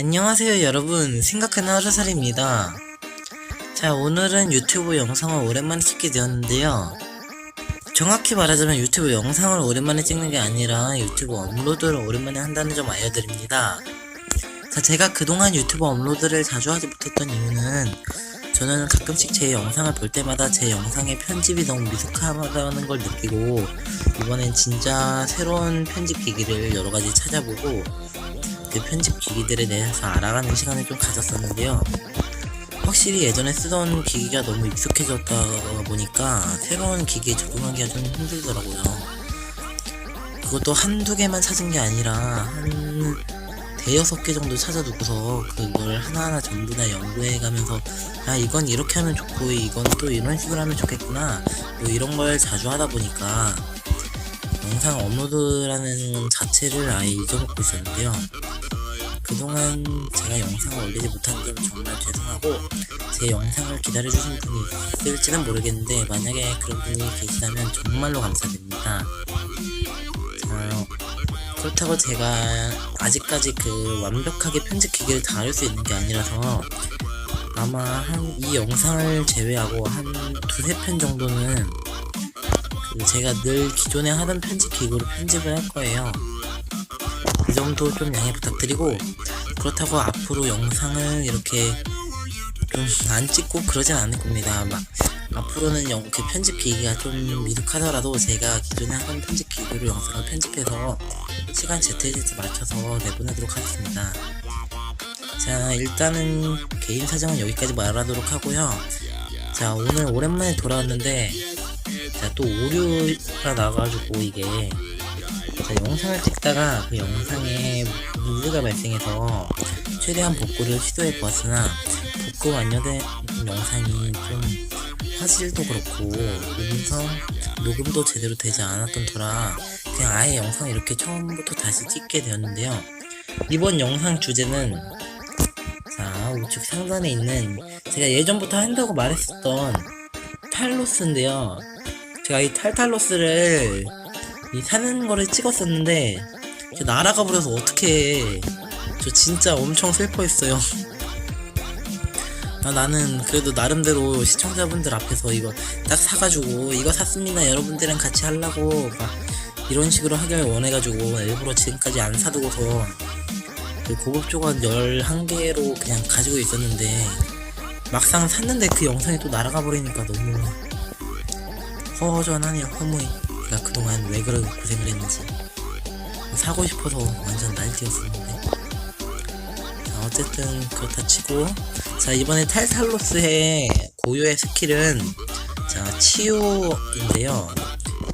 안녕하세요 여러분. 생각하는 하루살입니다. 자 오늘은 유튜브 영상을 오랜만에 찍게 되었는데요. 정확히 말하자면 유튜브 영상을 오랜만에 찍는 게 아니라 유튜브 업로드를 오랜만에 한다는 점 알려드립니다. 자 제가 그동안 유튜브 업로드를 자주 하지 못했던 이유는 저는 가끔씩 제 영상을 볼 때마다 제 영상의 편집이 너무 미숙하다는 걸 느끼고 이번엔 진짜 새로운 편집 기기를 여러 가지 찾아보고 그 편집 기기들에 대해서 알아가는 시간을 좀 가졌었는데요. 확실히 예전에 쓰던 기기가 너무 익숙해졌다 보니까 새로운 기기에 적응하기가 좀 힘들더라고요. 그것도 한두 개만 찾은 게 아니라 한 대여섯 개 정도 찾아두고서 그걸 하나하나 전부 다 연구해가면서 아 이건 이렇게 하면 좋고 이건 또 이런 식으로 하면 좋겠구나 뭐 이런 걸 자주 하다 보니까 영상 업로드라는 자체를 아예 잊어먹고 있었는데요. 그동안 제가 영상을 올리지 못한 점 정말 죄송하고 제 영상을 기다려주신 분이 있을지는 모르겠는데 만약에 그런 분이 계시다면 정말로 감사드립니다. 자, 그렇다고 제가 아직까지 그 완벽하게 편집 기기를 다룰 수 있는 게 아니라서 아마 한 이 영상을 제외하고 한 두세 편 정도는 그 제가 늘 기존에 하던 편집 기구로 편집을 할 거예요. 이 정도 좀 양해 부탁드리고 그렇다고 앞으로 영상을 이렇게 좀 안 찍고 그러진 않을 겁니다. 막 앞으로는 영, 그 편집 기기가 좀 미숙하더라도 제가 기존에 하던 편집 기구로 영상을 편집해서 시간 ZZ에 맞춰서 내보내도록 하겠습니다. 자 일단은 개인 사정은 여기까지 말하도록 하고요. 자 오늘 오랜만에 돌아왔는데 자 또 오류가 나가지고 이게 자, 영상을 찍다가 그 영상에 문제가 발생해서 최대한 복구를 시도해 보았으나 복구 완료된 영상이 좀 화질도 그렇고 음성 녹음도 제대로 되지 않았던 터라 그냥 아예 영상 이렇게 처음부터 다시 찍게 되었는데요. 이번 영상 주제는 자 우측 상단에 있는 제가 예전부터 한다고 말했었던 탈로스인데요. 제가 이 탈탈로스를 이 사는 거를 찍었었는데 저 날아가 버려서 어떻게 저 진짜 엄청 슬퍼했어요. 아, 나는 그래도 나름대로 시청자분들 앞에서 이거 딱 사가지고 이거 샀습니다 여러분들이랑 같이 하려고 막 이런 식으로 하길 원해가지고 일부러 지금까지 안 사두고서 그 고급 조각 11개로 그냥 가지고 있었는데 막상 샀는데 그 영상이 또 날아가 버리니까 너무 허전하네요 허무해 내가 그동안 왜 그렇게 고생을 했는지. 사고 싶어서 완전 날뛰었었는데. 자 어쨌든 그렇다 치고. 자 이번에 탈탈로스의 고유의 스킬은 자 치유인데요.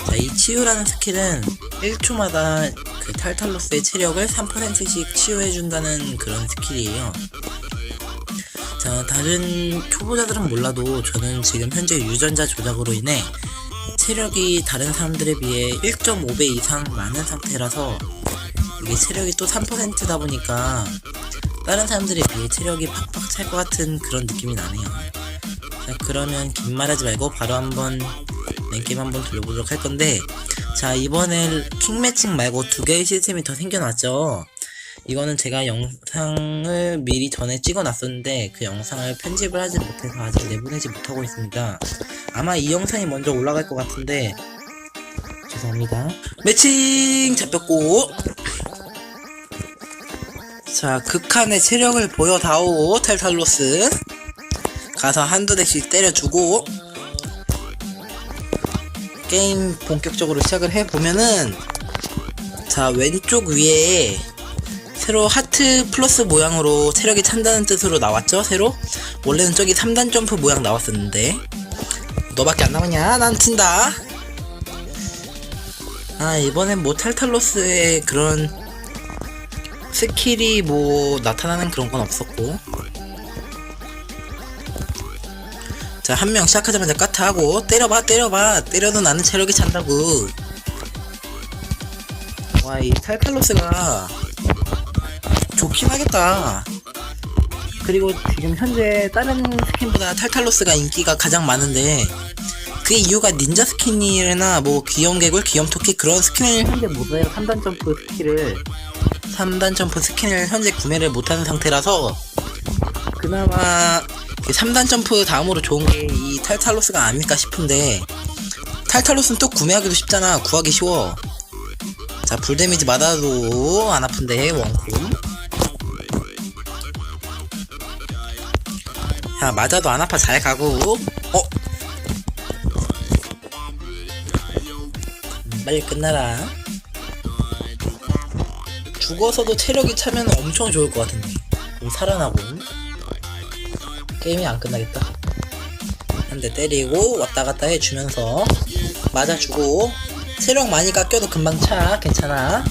자 이 치유라는 스킬은 1초마다 그 탈탈로스의 체력을 3%씩 치유해준다는 그런 스킬이에요. 자 다른 초보자들은 몰라도 저는 지금 현재 유전자 조작으로 인해 체력이 다른 사람들에 비해 1.5배 이상 많은 상태라서 이게 체력이 또 3%다 보니까 다른 사람들에 비해 체력이 팍팍 찰 것 같은 그런 느낌이 나네요. 자 그러면 긴 말하지 말고 바로 한번 랭게임 한번 돌려보도록 할 건데 자 이번에 킹매칭 말고 두 개의 시스템이 더 생겨났죠. 이거는 제가 영상을 미리 전에 찍어놨었는데 그 영상을 편집을 하지 못해서 아직 내보내지 못하고 있습니다. 아마 이 영상이 먼저 올라갈 것 같은데 죄송합니다. 매칭 잡혔고 자 극한의 체력을 보여다오 텔탈로스 가서 한두 대씩 때려주고 게임 본격적으로 시작을 해보면은 자 왼쪽 위에 새로 하트 플러스 모양으로 체력이 찬다는 뜻으로 나왔죠 새로? 원래는 저기 3단 점프 모양 나왔었는데. 너밖에 안 남았냐? 난 튄다. 아 이번엔 뭐 탈탈로스의 그런 스킬이 뭐 나타나는 그런 건 없었고. 자 한 명 시작하자마자 까트하고 때려봐 때려봐. 때려도 나는 체력이 찬다고. 와 이 탈탈로스가 좋긴 하겠다. 그리고 지금 현재 다른 스킨보다 탈탈로스가 인기가 가장 많은데 그 이유가 닌자 스킨이나 뭐 귀염 개굴, 귀염 토끼 그런 스킨을 현재 못 써요. 3단 점프 스킬을 3단 점프 스킨을 현재 구매를 못하는 상태라서 그나마 3단 점프 다음으로 좋은 게 이 탈탈로스가 아닐까 싶은데 탈탈로스는 또 구매하기도 쉽잖아. 구하기 쉬워. 자 불데미지 맞아도 안 아픈데 원콤 야 맞아도 안 아파. 잘 가고. 어? 음, 빨리 끝나라. 죽어서도 체력이 차면 엄청 좋을 것 같은데. 좀 살아나고. 게임이 안 끝나겠다. 한 대 때리고 왔다 갔다 해주면서 맞아주고. 체력 많이 깎여도 금방 차. 괜찮아.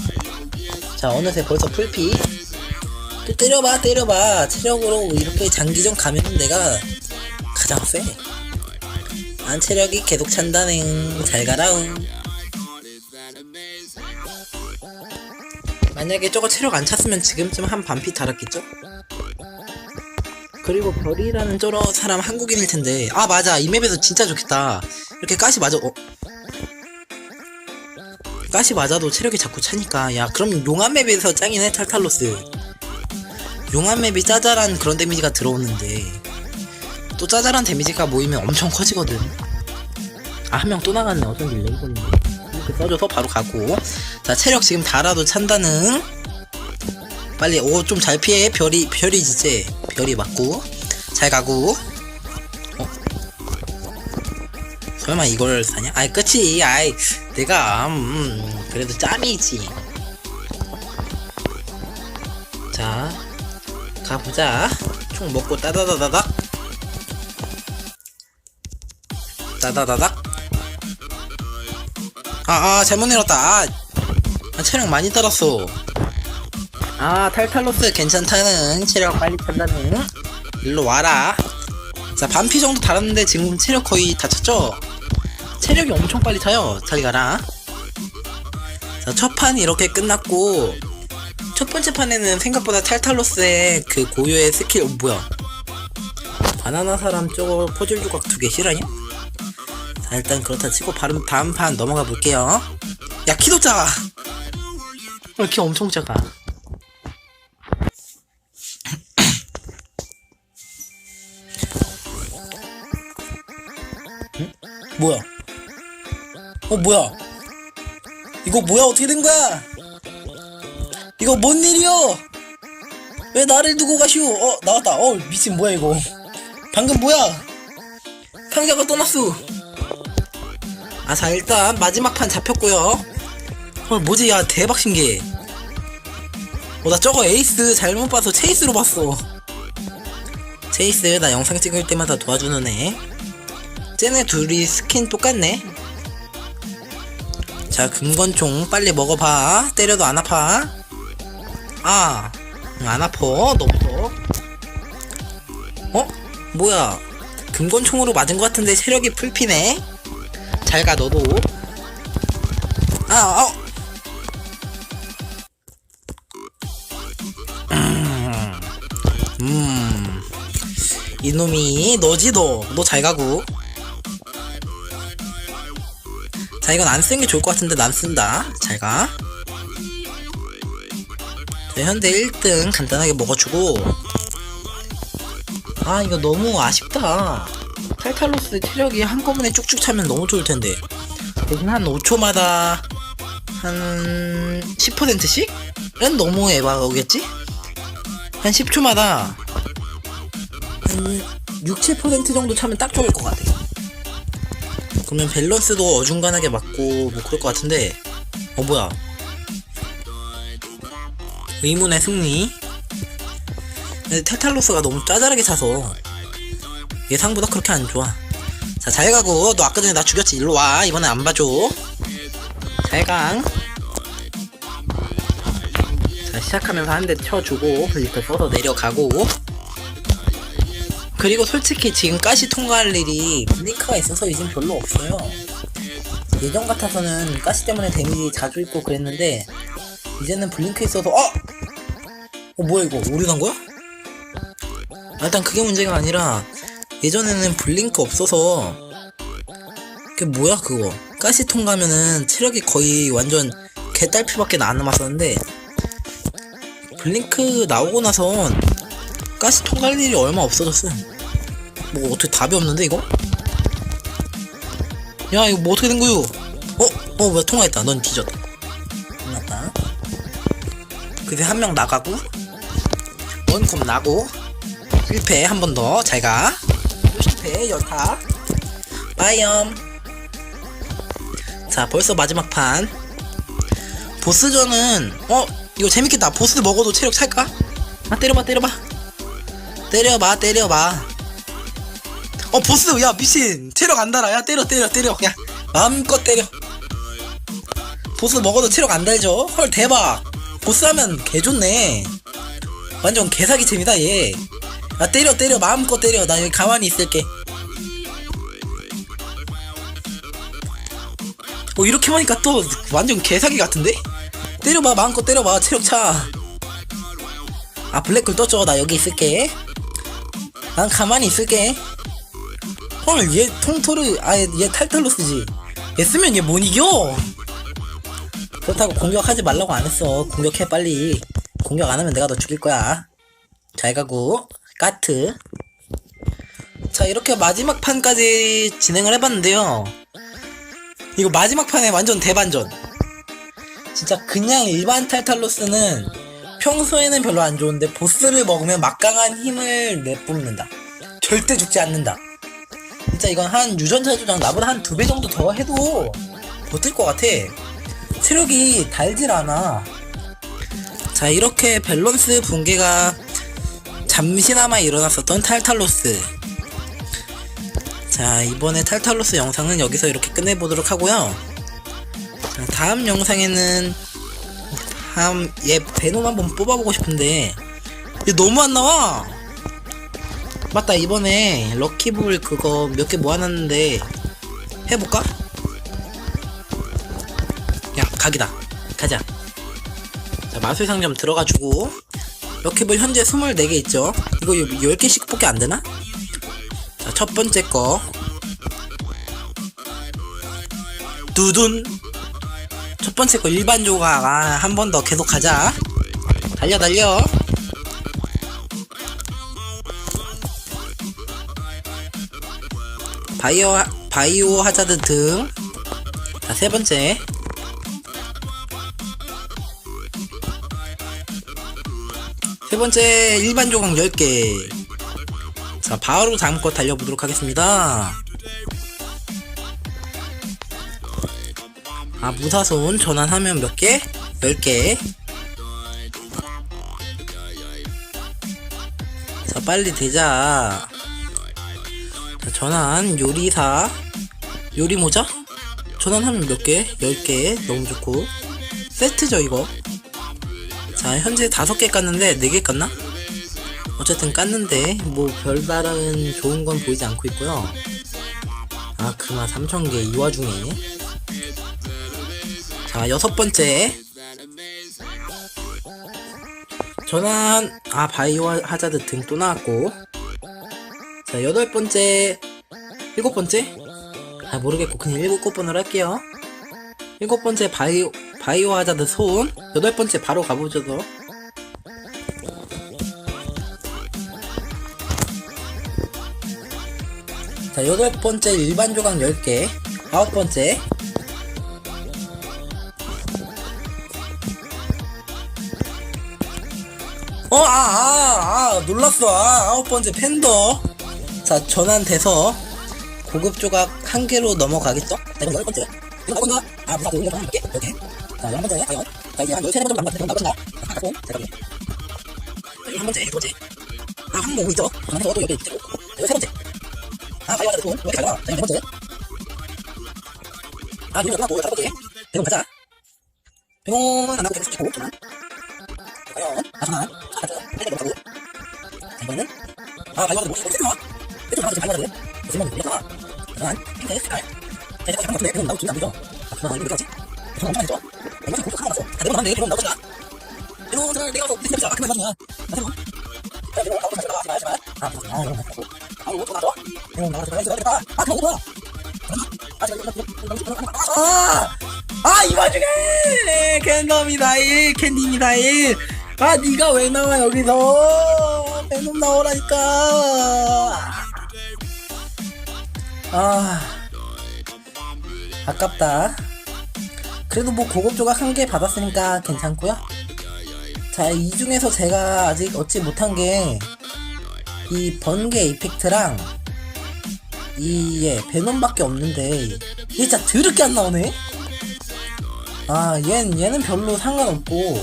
자 어느새 벌써 풀피 또 때려봐 때려봐. 체력으로 이렇게 장기전 가면 내가 가장 쎄난 체력이 계속 찬다네. 잘 가라웅 만약에 저거 체력 안 찼으면 지금쯤 한 반피 달았겠죠? 그리고 별이라는 저런 사람 한국인일 텐데. 아 맞아. 이 맵에서 진짜 좋겠다. 이렇게 가시 맞아 어? 가시 맞아도 체력이 자꾸 차니까. 야 그럼 용암 맵에서 짱이네 탈탈로스 용암 맵이 짜잘한 그런 데미지가 들어오는데 또 짜잘한 데미지가 모이면 엄청 커지거든. 아 한 명 또 나갔네. 어쩐지 레이건이 이렇게 써줘서 바로 가고. 자 체력 지금 달아도 찬다는. 빨리 오 좀 잘 피해. 별이 별이지 쟤 별이 맞고 잘 가고. 어? 설마 이걸 사냐? 아이 끝이. 아이 내가 음, 그래도 짬이지. 자 가보자. 총 먹고 따다다다닥 따다다닥 아아 잘못 내렸다. 아, 아 체력 많이 달았어. 아 탈탈로스 괜찮다는 체력 빨리 찬다는. 일로 와라. 자 반피 정도 달았는데 지금 체력 거의 다 찼죠? 체력이 엄청 빨리 차요 잘 가라 자 첫판 이렇게 끝났고 첫 번째 판에는 생각보다 탈탈로스의 그 고유의 스킬 어, 뭐야 바나나 사람 저거 포즐 조각 두 개 실화냐? 자 일단 그렇다 치고 바로 다음 판 넘어가 볼게요 야 키도 작아 어, 키 엄청 작아 뭐야? 어 뭐야? 이거 뭐야 어떻게 된 거야? 이거 뭔 일이여? 왜 나를 두고 가시오? 어 나왔다. 어 미친 뭐야 이거? 방금 뭐야? 상자가 떠났어. 아 자 일단 마지막 판 잡혔고요. 헐 뭐지 야 대박 신기해. 어 나 저거 에이스 잘못 봐서 체이스로 봤어. 체이스 나 영상 찍을 때마다 도와주는 애. 쟤네 둘이 스킨 똑같네. 자, 금권총 빨리 먹어봐. 때려도 안 아파. 아, 응, 안 아파. 너부터. 어? 뭐야? 금권총으로 맞은 것 같은데 체력이 풀피네. 잘 가, 너도. 아, 아. 음, 음. 이놈이 너지 너. 너 잘 가고. 자 이건 안 쓰는 게 좋을 것 같은데 난 쓴다 잘 가 자, 현대 1등 간단하게 먹어주고. 아 이거 너무 아쉽다. 탈탈로스 체력이 한꺼번에 쭉쭉 차면 너무 좋을 텐데. 대신 한 5초마다 한 10%씩? 은 너무 에바오겠지? 한 10초마다 한 6, 7% 정도 차면 딱 좋을 것 같아 그러면 밸런스도 어중간하게 맞고 뭐 그럴 것 같은데. 어 뭐야 의문의 승리. 테탈로스가 너무 짜잘하게 차서 예상보다 그렇게 안 좋아. 자 잘 가고. 너 아까 전에 나 죽였지. 일로 와. 이번엔 안 봐줘. 잘강. 자 시작하면서 한 대 쳐주고 블리터 써서 내려가고. 그리고 솔직히 지금 가시 통과할 일이 블링크가 있어서 이젠 별로 없어요. 예전 같아서는 가시 때문에 데미지 자주 입고 그랬는데 이제는 블링크 있어서 어? 어 뭐야 이거 오류 난 거야? 아, 일단 그게 문제가 아니라 예전에는 블링크 없어서 그게 뭐야 그거 가시 통과면은 체력이 거의 완전 개딸피밖에 안 남았었는데 블링크 나오고 나선 가스 통갈 일이 얼마 없어졌어. 뭐 어떻게 답이 없는데 이거? 야 이거 뭐 어떻게 된 거요? 어? 어왜 통화했다. 넌 뒤졌다. 끝났다. 그새 한 명 나가고 원콤 나고 실패 한 번 더. 잘 가. 실패 열타. 빠이엄. 자 벌써 마지막 판. 보스전은 어 이거 재밌겠다. 보스 먹어도 체력 찰까? 아 때려봐 때려봐. 때려봐 때려봐. 어 보스 야 미친 체력 안 달아. 야 때려 때려 때려. 야 마음껏 때려. 보스 먹어도 체력 안 달죠? 헐 대박. 보스 하면 개 좋네. 완전 개사기 잼이다 얘. 야 때려 때려 마음껏 때려. 나 여기 가만히 있을게. 어 이렇게 하니까 또 완전 개사기 같은데? 때려봐 마음껏 때려봐 체력 차. 아 블랙홀 떴죠 나 여기 있을게. 난 가만히 있을게. 헐 얘 통토르 아얘 탈탈로스지. 얘 쓰면 얘 못 이겨. 그렇다고 공격하지 말라고 안 했어. 공격해 빨리. 공격 안 하면 내가 너 죽일 거야. 잘 가고 까트. 자 이렇게 마지막 판까지 진행을 해봤는데요. 이거 마지막 판에 완전 대반전. 진짜 그냥 일반 탈탈로스는 평소에는 별로 안 좋은데 보스를 먹으면 막강한 힘을 내뿜는다. 절대 죽지 않는다. 진짜 이건 한 유전자 조작 나보다 한 두 배 정도 더 해도 버틸 것 같아. 체력이 달질 않아. 자, 이렇게 밸런스 붕괴가 잠시나마 일어났었던 탈탈로스. 자, 이번에 탈탈로스 영상은 여기서 이렇게 끝내보도록 하고요. 자, 다음 영상에는 다음 얘 베놈 한번 뽑아보고 싶은데 얘 너무 안 나와. 맞다 이번에 럭키볼 그거 몇 개 모아놨는데 해볼까? 야 각이다 가자 자 마술 상점 들어가지고 럭키볼 현재 24개 있죠 이거 10개씩 밖에 안되나? 자 첫번째 거 두둔 첫 번째 거 일반 조각 아, 한 번 더 계속 가자 달려 달려 바이오 하- 바이오 하자드 등. 자, 세 번째. 세 번째 일반 조각 10개. 자, 바로 다음 거 달려보도록 하겠습니다. 아, 무사손 전환하면 몇 개? 10개. 자, 빨리 되자. 자, 전환 요리사 요리 모자 전환하면 몇 개? 10개 너무 좋고 세트죠 이거 자 현재 5개 깠는데 4개 깠나? 어쨌든 깠는데 뭐 별다른 좋은 건 보이지 않고 있고요 아 그만 3000개 이 와중에 자 여섯 번째 전환 아 바이오 하자드 등 또 나왔고 자, 여덟 번째, 일곱 번째? 아, 모르겠고, 그냥 일곱 번으로 할게요. 일곱 번째, 바이오, 바이오 하자드 손. 여덟 번째, 바로 가보죠, 더. 자, 여덟 번째, 일반 조각 10개. 아홉 번째. 어, 아, 아, 아, 놀랐어. 아, 아홉 번째, 팬더. 자, 전환돼서 고급 조각 한 개로 넘어가겠죠? 자, 이건 열 번째. 나온다. 아, 무사 이거 한 개? 이렇게. 자, 열 번째, 과연. 자, 이제 한 열세 번 정도 남았 나올 것인가? 아, 고 잠깐만요. 자, 한 번째, 두 번째. 아, 한 번 있죠? 아, 또 여기 있죠? 이거 세 번째. 아, 가요, 가자, 또. 왜 이렇게 잘 나와? 자, 이거 네 번째. 아, 이거 끝났고, 다섯 번째. 대본 가자. 병원 안 하고 계속 시키고, 전환. 과연. 아. 자, 가자. 빨리 넘어가고. 자, 이번에는. 아, 가요, 가자, 뭐, 세트 나와. 세트 나와, 지금 가요, 가자. 무슨 말인지 몰라. 전환. 핑크, 색깔. 자, 이제 한번 같은데, 그럼 나오지, 안 되죠? 아, 그만, 이거 어떡하지? 아, 병원 나올 것인가? 병원, 전환, 내가 미친 아, 그만. 아? 하지. 아, 아, 이거 나왔고. 아, 되겠다. 아? 아, 아! 아, 이 와중에! 캔덤이다, 일, 캔디입니다, 일. 아 니가 왜 나와 여기서 베놈 나오라니까 아 아깝다 그래도 뭐 고급 조각 한 개 받았으니까 괜찮고요. 자 이 중에서 제가 아직 얻지 못한 게 이 번개 이펙트랑 이 예, 베놈밖에 없는데 얘 진짜 드럽게 안 나오네? 아 얘는 얘는 별로 상관없고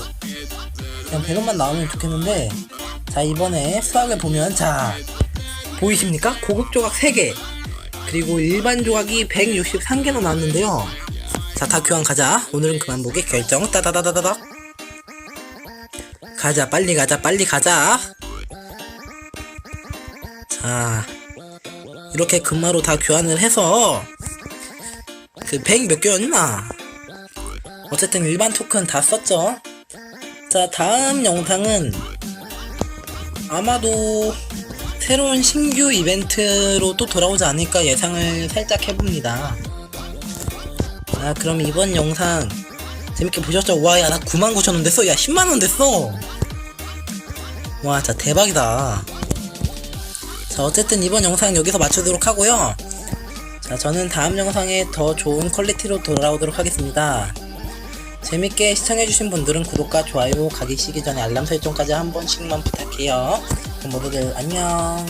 그냥 베놈만 나오면 좋겠는데 자 이번에 수학을 보면 자 보이십니까? 고급 조각 3개. 그리고 일반 조각이 163개나 나왔는데요 자 다 교환 가자. 오늘은 그만 보기. 결정. 따다다다다다. 가자 빨리 가자 빨리 가자. 자 이렇게 금마로 다 교환을 해서 그 100 몇 개였나? 어쨌든 일반 토큰 다 썼죠. 자 다음 영상은 아마도 새로운 신규 이벤트로 또 돌아오지 않을까 예상을 살짝 해봅니다 아 그럼 이번 영상 재밌게 보셨죠? 와 야 나 99,000원 됐어. 야 10만원 됐어. 와 진짜 대박이다. 자 어쨌든 이번 영상 여기서 마치도록 하고요. 자 저는 다음 영상에 더 좋은 퀄리티로 돌아오도록 하겠습니다. 재밌게 시청해주신 분들은 구독과 좋아요 가기 시기 전에 알람 설정까지 한 번씩만 부탁해요. 그럼 모두들 안녕